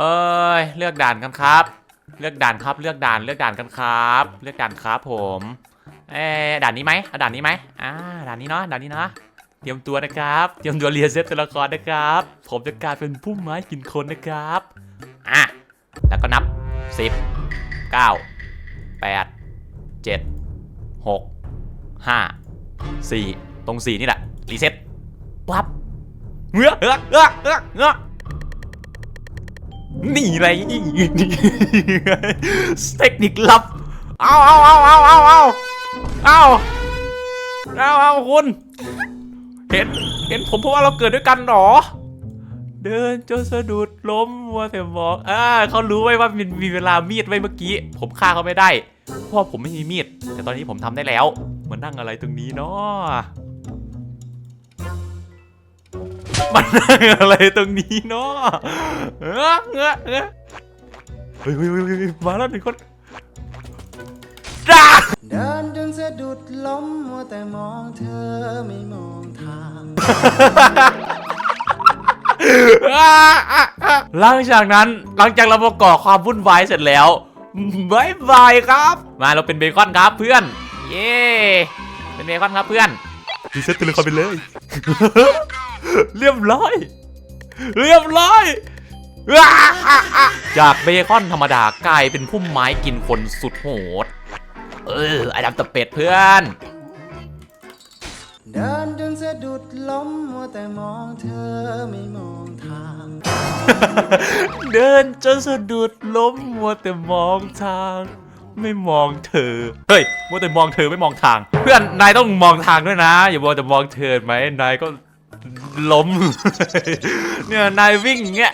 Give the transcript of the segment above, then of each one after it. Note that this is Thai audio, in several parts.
เฮ้ยเลือกด่านกันครับ เลือกด่านครับ เลือกด่าน เลือกด่านกันครับ เลือกด่านครับผมเอ๊ด่านนี้ไหมเอาด่านนี้ไหมอ่าด่านนี้เนาะด่านนี้เนาะเตรียมตัวนะครับ เตรียมตัวเรียนเซตตัวละครนะครับ ผมจะกลายเป็นผู้ไม้กินคนนะครับอะแล้วก็นับ 10 9 8 7 6 5 4 ตรง 4 นี่แหละ รีเซ็ตปั๊บเงือกเงือกเงือกเงือกเงือก นี่ไรนี่เทคนิคลับ เอาเอาเอาเอาเอาเอาเอาเอาเอาคุณ เห็น เห็นผมเพราะว่าเราเกิดด้วยกันหรอ เดินจนสะดุดล้มมัวแต่มองอ่าเขารู้ไว้ว่ามีมีเวลามีดไว้เมื่อกี้ ผมฆ่าเขาไม่ได้ เพราะผมไม่มีมีด แต่ตอนนี้ผมทำได้แล้วมานั่งอะไรตรงนี้เนาะ มันนั่งอะไรตรงนี้เนาะเออเออเออเฮ้ยเฮ้ยเฮ้ยเฮ้ยมาแล้วหนึ่งคนจ้าเดินจนสะดุดล้มมัวแต่มองเธอไม่มองทางหลังจากนั้นหลังจากเราประกอบความวุ่นวายเสร็จแล้วบายบายครับ มาเราเป็นเบคอนครับเพื่อน เย้ เป็นเบคอนครับเพื่อนรีเซ็ตตัวละครไปเลย เรียบร้อย เรียบร้อยว้าจากเบคอนธรรมดากลายเป็นพุ่มไม้กินคนสุดโหด เออไอ้ดำตะเป็ดเพื่อน เดินจนสะดุดล้มมัวแต่มองเธอไม่มองทาง เดินจนสะดุดล้มมัวแต่มองทาง ไม่มองเธอ เฮ้ยมัวแต่มองเธอไม่มองทาง เพื่อนนายต้องมองทางด้วยนะ อย่ามัวแต่มองเธอไหมนายก็ ล้ม เนี่ยนายวิ่งอย่างเงี้ย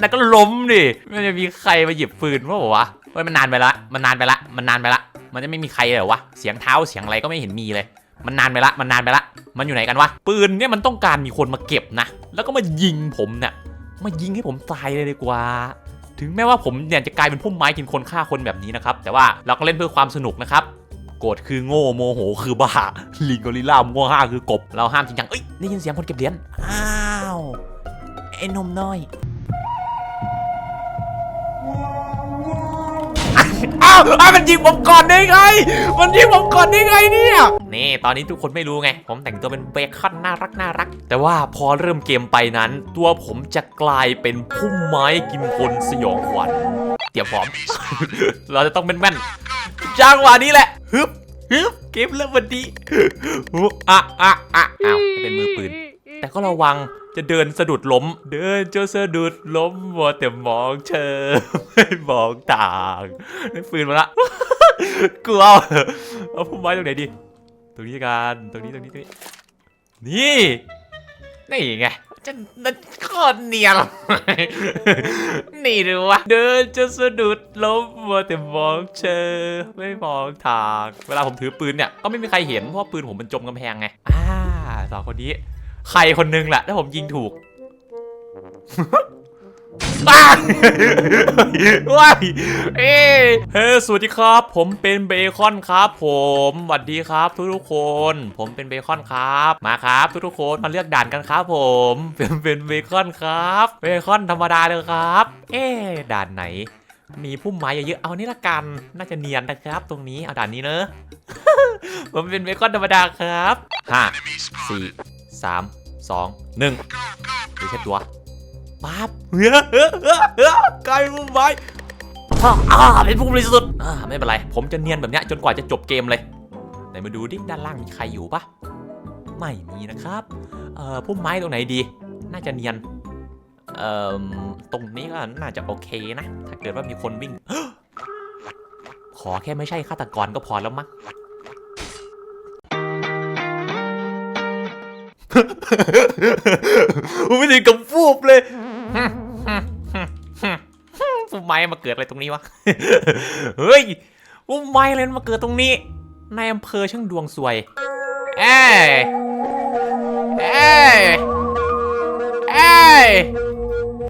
นายก็ล้มดิไม่จะมีใครมาหยิบปืนเปล่าวะเฮ้ยมันนานไปละ มันนานไปละ มันนานไปละ มันจะไม่มีใครเลยวะ เสียงเท้าเสียงอะไรก็ไม่เห็นมีเลย มันนานไปละ มันนานไปละ มันอยู่ไหนกันวะ ปืนเนี่ยมันต้องการมีคนมาเก็บนะ แล้วก็มายิงผมเนี่ย มายิงให้ผมตายเลยดีกว่า ถึงแม้ว่าผมเนี่ยจะกลายเป็นพุ่มไม้กินคนฆ่าคนแบบนี้นะครับ แต่ว่าเราก็เล่นเพื่อความสนุกนะครับ โกรธคือโง่โมโหคือบ้าลิงกอริลล่าโง่ห้าคือกบ เราห้ามจริงจังเอ้ยได้ยินเสียงคนเก็บเหรียญอ้าวไอ้นมน้อยอ้าวอ้าวมันยิงผมก่อนได้ไง มันยิงผมก่อนได้ไงเนี่ย นี่ตอนนี้ทุกคนไม่รู้ไง ผมแต่งตัวเป็นเบคอนน่ารักน่ารัก แต่ว่าพอเริ่มเกมไปนั้น ตัวผมจะกลายเป็นพุ่มไม้กินคนสยองขวัญ เตรียมพร้อม เราจะต้องเป็นแม่นจังหวะนี้แหละ ฮึบเกมเริ่มวันดีฮึบอะอะอะอ้าวเป็นมือปืน แต่ก็ระวังจะเดินสะดุดล้ม เดินจนสะดุดล้มมัวแต่มองเธอไม่มองทางได้ปืนมาละกลัวเอาพุ่มไม้ตรงไหนดี ตรงนี้กันตรงนี้ตรงนี้ตรงนี้ นี่ นี่ไง จะนั่นคนเนียนนี่หรือวะเดินจะสะดุดล้มมัวแต่มองเชอไม่มองทาง เวลาผมถือปืนเนี่ย ก็ไม่มีใครเห็นเพราะปืนผมมันจมกำแพงไง อ่าสองคนนี้ ใครคนนึงแหละถ้าผมยิงถูก ว้ายว้ายเอ้เฮ้สวัสดีครับ ผมเป็นเบคอนครับ ผมสวัสดีครับทุกทุกๆคน ผมเป็นเบคอนครับ มาครับทุกทุกๆคนมาเลือกด่านกันครับผมเป็นเป็นเบคอนครับ เบคอนธรรมดาเลยครับ เอ๊ด่านไหน มีพุ่มไม้เยอะๆเอานี่ละกัน น่าจะเนียนนะครับ ตรงนี้เอาด่านนี้เนอะผมเป็นเบคอนธรรมดาครับห้าสี่สามสองหนึ่งดูเช็ดตัว ปั๊บเฮ้ยเฮ้ยเฮ้ยกลายเป็นมุมไม้อ่าเป็นผู้บริสุทธิ์อ่าไม่เป็นไร ผมจะเนียนแบบเนี้ยจนกว่าจะจบเกมเลยไหนมาดูดิด้านล่างมีใครอยู่ปะไม่มีนะครับเอ่อพุ่มไม้ตรงไหนดี น่าจะเนียนเอ่อตรงนี้ก็น่าจะโอเคนะ ถ้าเกิดว่ามีคนวิ่ง ขอแค่ไม่ใช่ฆาตกรก็พอแล้วมั้งผมไม่ถึงกับฟูบเลย มไม้มาเกิดอะไรตรงนี้วะ เฮ้ยพุ่มไม้เลยมาเกิดตรงนี้ ในอำเภอช่างดวงสวย เอ้ยเอ้ยเอ้ย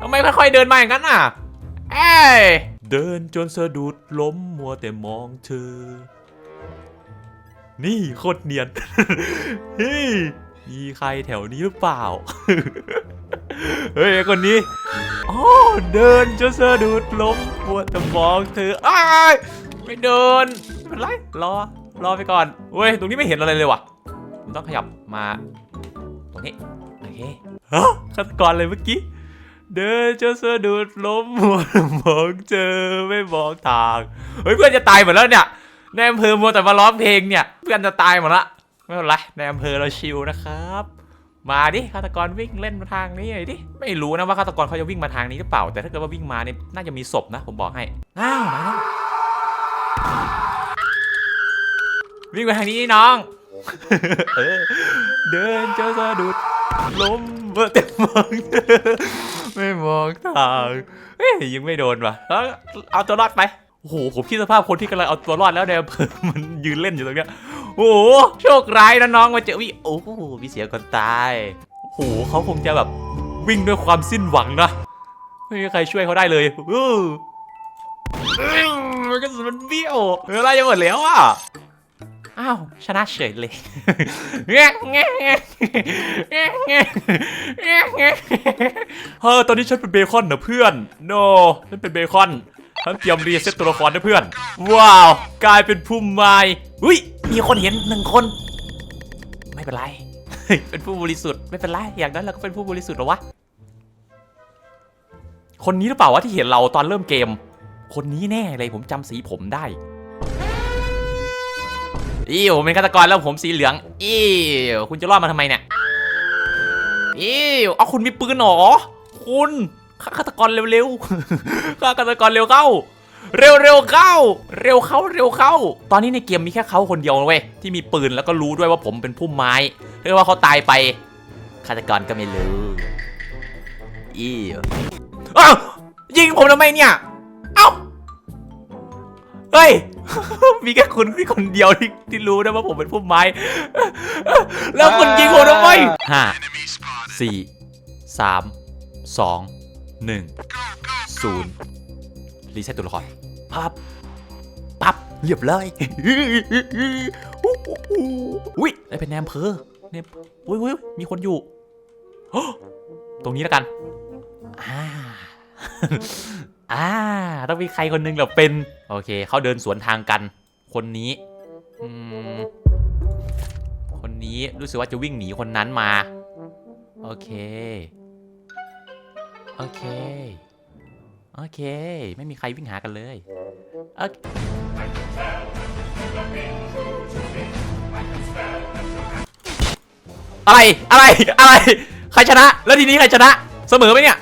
ทำไมค่อยๆเดินมาอย่างนั้นอะ เอ้ยเดินจนสะดุดล้มมัวแต่มองเธอ นี่โคตรเนียน เฮ้ย มีใครแถวนี้หรือเปล่า เฮ้ยคนนี้อ๋อเดินจะสะดุดล้มปวดแต่มองเธออ้ายไม่เดินไม่เป็นไรรอรอไปก่อนเว้ยตรงนี้ไม่เห็นอะไรเลยว่ะผมต้องขยับมาตรงนี้โอเคฮะฆาตกรเลยเมื่อกี้เดินจะสะดุดล้มมัวแต่มองเจอไม่มองทางเฮ้ยเพื่อนจะตายหมดแล้วเนี่ยในอำเภอมัวแต่มาร้องเพลงเนี่ย เพื่อนจะตายหมดละ ไม่เป็นไรในอำเภอเราชิลนะครับ มาดิฆาตกรวิ่งเล่นมาทางนี้หน่อยดิไม่รู้นะว่าฆาตกรเขาจะวิ่งมาทางนี้หรือเปล่า แต่ถ้าเกิดว่าวิ่งมาเนี่ยน่าจะมีศพนะ ผมบอกให้อ้าวมาแล้ววิ่งไปทางนี้น้องเออเดินจะสะดุดล้มเมื่อแต่มองไม่มองทางเฮ้ยยังไม่โดนว่ะเอาตัวรอดไปโอ้โหผมคิดสภาพคนที่กำลังเอาตัวรอดแล้วในอำเภอมันยืนเล่นอยู่ตรงเนี้ย โอ้โหโชคร้ายนะน้องมาเจอวิโอ้โหมีเสียคนตายโอ้โหเขาคงจะแบบวิ่งด้วยความสิ้นหวังนะไม่มีใครช่วยเขาได้เลยเอออื้อมันก็สุดมันเบี้ยวเวลาจะหมดแล้วอะอ้าวชนะเฉยเลยแงะแงะแงะแงะแงะแงะแงะเฮ้ยตอนนี้ฉันเป็นเบคอนนะเพื่อนโนฉันเป็นเบคอนฉันเตรียมรีเซ็ตตัวละครนะเพื่อน ว้าว กลายเป็นผู้ไม้อุ้ย มีคนเห็นหนึ่งคน ไม่เป็นไร เป็นผู้บริสุทธิ์ไม่เป็นไร อย่างนั้นเราก็เป็นผู้บริสุทธิ์หรอวะ คนนี้หรือเปล่าวะที่เห็นเราตอนเริ่มเกม คนนี้แน่เลยผมจำสีผมได้อีผมเป็นฆาตกรแล้วผมสีเหลืองอีคุณจะรอดมาทำไมเนี่ยอีเอาคุณมีปืนหรอ คุณฆาตกรเร็วๆฆาตกรเร็วเข้า เร็วๆเข้า เร็วเข้าเร็วเข้า ตอนนี้ในเกมมีแค่เขาคนเดียวเว้ยที่มีปืนแล้วก็รู้ด้วยว่าผมเป็นผู้ไม้เรียกว่าเขาตายไปฆาตกรก็ไม่รู้อีอ้าวยิงผมทำไมเนี่ยเอ้าเฮ้ยมีแค่คุณที่คนเดียวที่ที่รู้นะว่าผมเป็นผู้ไม้ แล้วคุณยิงผมทำไมห้าสี่สามสองหนึ่งศูนย์ รีเซ็ตตัวละครพับปั๊บเรียบร้อยอุ้ยได้เป็นแนมเพอเนี่ยอุ้ยอุ้ยมีคนอยู่ตรงนี้แล้วกันอ่าอ่าต้องมีใครคนหนึงแบบเป็น โอเค เขาเดินสวนทางกัน คนนี้คนนี้รู้สึกว่าจะวิ่งหนีคนนั้นมา โอเค โอเค โอเค ไม่มีใครวิ่งหากันเลยโอเคอะไร อะไร อะไร ใครชนะ แล้วทีนี้ใครชนะ เสมอไหมเนี่ย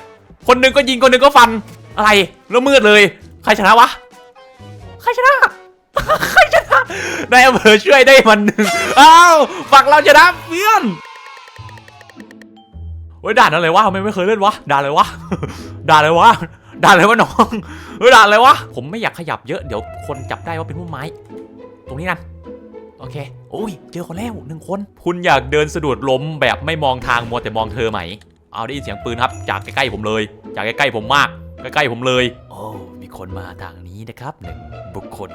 คนหนึ่งก็ยิง คนหนึ่งก็ฟัน อะไร แล้วมืดเลย ใครชนะวะ ใครชนะ ใครชนะนายอำเภอช่วยได้มันหนึ่งอ้าวฝั่งเราชนะเพื่อนโอ้ยด่านอะไรวะไมไม่เคยเล่นวะด่านอะไรวะด่านอะไรวะ ด่านอะไรวะน้องเฮ้ยด่านอะไรวะ ผมไม่อยากขยับเยอะเดี๋ยวคนจับได้ว่าเป็นผู้ไม้ ตรงนี้นั่นโอเค โอ้ย เจอคนแล้วหนึ่งคน คุณอยากเดินสะดุดล้มแบบไม่มองทางมัวแต่มองเธอไหม เอาได้ยินเสียงปืนครับ จากใกล้ๆผมเลย จากใกล้ๆผมมาก ใกล้ๆผมเลย โอ้ มีคนมาทางนี้นะครับหนึ่งบุคคล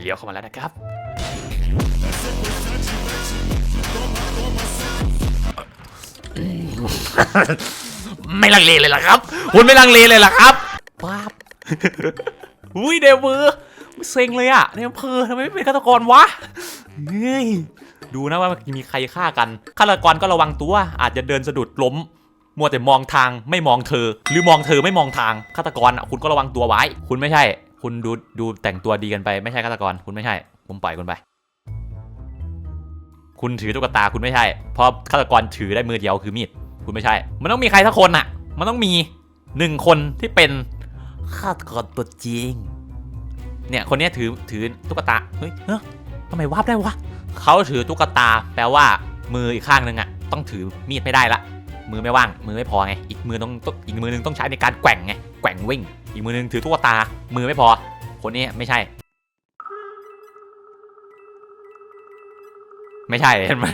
เลี้ยวเข้ามาแล้วนะครับ ไม่ลังเลเลยเหรอครับ คุณไม่ลังเลเลยเหรอครับป๊าบอุ้ยเดวเวอร์เซ็งเลยอะในอำเภอทำไมไม่เป็นฆาตกรวะเฮ้ยดูนะว่ามีใครฆ่ากันฆาตกรก็ระวังตัว อาจจะเดินสะดุดล้ม มัวแต่มองทางไม่มองเธอ หรือมองเธอไม่มองทางฆาตกรอะคุณก็ระวังตัวไว้ คุณไม่ใช่ คุณดูดูแต่งตัวดีกันไปไม่ใช่ฆาตกร คุณไม่ใช่ ผมปล่อยคุณไป คุณถือตุ๊กตาคุณไม่ใช่เพราะฆาตกรถือได้มือเดียวคือมีด คุณไม่ใช่ มันต้องมีใครสักคนอะมันต้องมีหนึ่งคนที่เป็นฆาตกรตัวจริง เนี่ยคนนี้ถือถือตุ๊กตา เฮ้ยเฮ้ยทำไมวาบได้วะเขาถือตุ๊กตาแปลว่ามืออีกข้างนึงอะต้องถือมีดไม่ได้ละ มือไม่ว่าง มือไม่พอไง อีกมือต้องต้องอีกมือนึงต้องใช้ในการแกว่งไง แกว่งวิ่ง อีกมือนึงถือตุ๊กตา มือไม่พอ คนนี้ไม่ใช่ ไม่ใช่เห็นไหม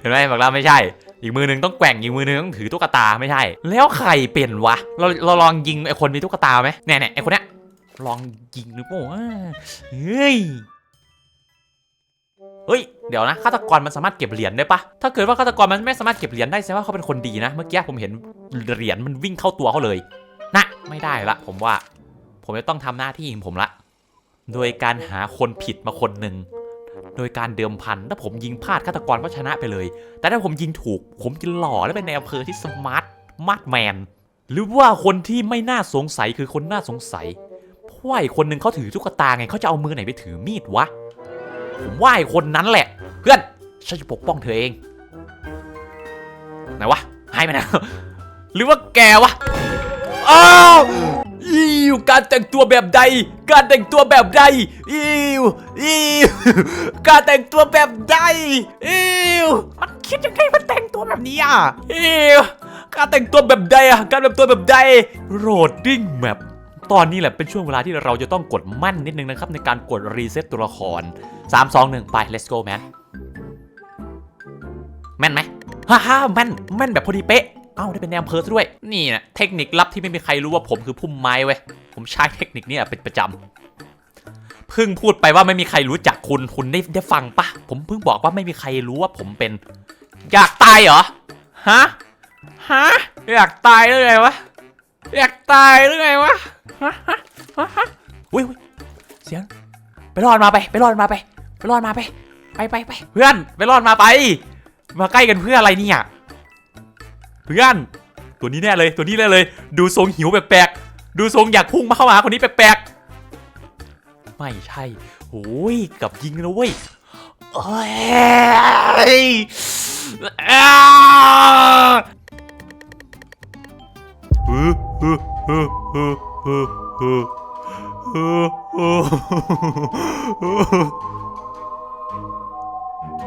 เห็นไหมบอกเราไม่ใช่ อีกมือนึงต้องแกว่งอีกมือนึงต้องถือตุ๊กตาไม่ใช่ แล้วใครเป็นวะ เราเราลองยิงไอคนมีตุ๊กตาไหมเนี่ยเนี่ยไอคนเนี้ยลองยิงหรือเปล่าวะเฮ้ยเฮ้ย เดี๋ยวนะฆาตกรมันสามารถเก็บเหรียญได้ปะถ้าเกิดว่าฆาตกรมันไม่สามารถเก็บเหรียญได้แสดงว่าเขาเป็นคนดีนะ เมื่อกี้ผมเห็นเหรียญมันวิ่งเข้าตัวเขาเลย นะ ไม่ได้ละ ผมว่า ผมจะต้องทำหน้าที่ของผมละ โดยการหาคนผิดมาคนหนึ่ง โดยการเดิมพัน ถ้าผมยิงพลาดฆาตกรก็ชนะไปเลย แต่ถ้าผมยิงถูก ผมจะหล่อและเป็นในอำเภอที่สมาร์ทมาร์ทแมน หรือว่าคนที่ไม่น่าสงสัยคือคนน่าสงสัย เพราะว่าไอ้คนหนึ่งเขาถือตุ๊กตาไงเขาจะเอามือไหนไปถือมีดวะ ผมว่าไอ้คนนั้นแหละ เพื่อน ฉันจะปกป้องเธอเอง ไหนวะหายไปไหนหรือว่าแกวะอ้าว อิวการแต่งตัวแบบใด การแต่งตัวแบบใดอิวอิวการแต่งตัวแบบใดอิวมันคิดยังไงมันแต่งตัวแบบนี้อะอิวการแต่งตัวแบบใดอะการแต่งตัวแบบใดโรดดิ้งแมปตอนนี้แหละเป็นช่วงเวลาที่เราจะต้องกดมั่นนิดนึงนะครับ ในการกดรีเซ็ตตัวละคร 3 2 1 ไป let's go man แม่นไหมฮ่าฮ่าแม่นแม่นแบบพอดีเป๊ะ เอ้าได้เป็นแนวอำเภอซะด้วย นี่นะเทคนิคลับที่ไม่มีใครรู้ว่าผมคือพุ่มไม้เว้ย ผมใช้เทคนิคนี้เป็นประจำเพิ่งพูดไปว่าไม่มีใครรู้จักคุณ คุณได้ได้ฟังปะผมเพิ่งบอกว่าไม่มีใครรู้ว่าผมเป็น อยากตายเหรอ ฮะ ฮะ อยากตายหรือไงวะ อยากตายหรือไงวะ ฮะ ฮะ ฮะฮะอุ้ยเสียง ไปรอดมาไป ไปรอดมาไป ไปรอดมาไป ไปไปไปเพื่อน ไปรอดมาไป มาใกล้กันเพื่ออะไรเนี่ย พื่อนตัวนี้แน่เลยตัวนี้แน่เลย ดูทรงหิวแปลกๆดูทรงอยากพุ่งมาเข้ามาคนนี้แปลกๆไม่ใช่โอ้ยกับยิงนะเว้ยเฮ้ย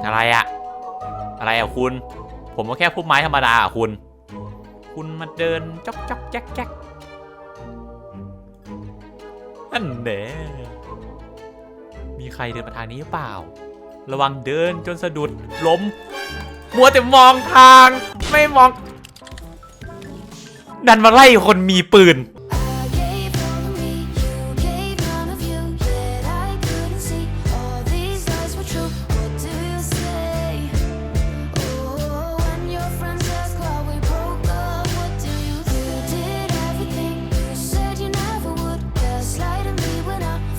อะไรอะอะไรอะคุณ ผมก็แค่พุ่มไม้ธรรมดาอะคุณ คุณมาเดินจ๊อกจ๊อกแจ๊กแจ๊กอันเดะมีใครเดินมาทางนี้หรือเปล่า ระวังเดินจนสะดุดล้ม มัวแต่มองทาง ไม่มอง ดันมาไล่คนมีปืน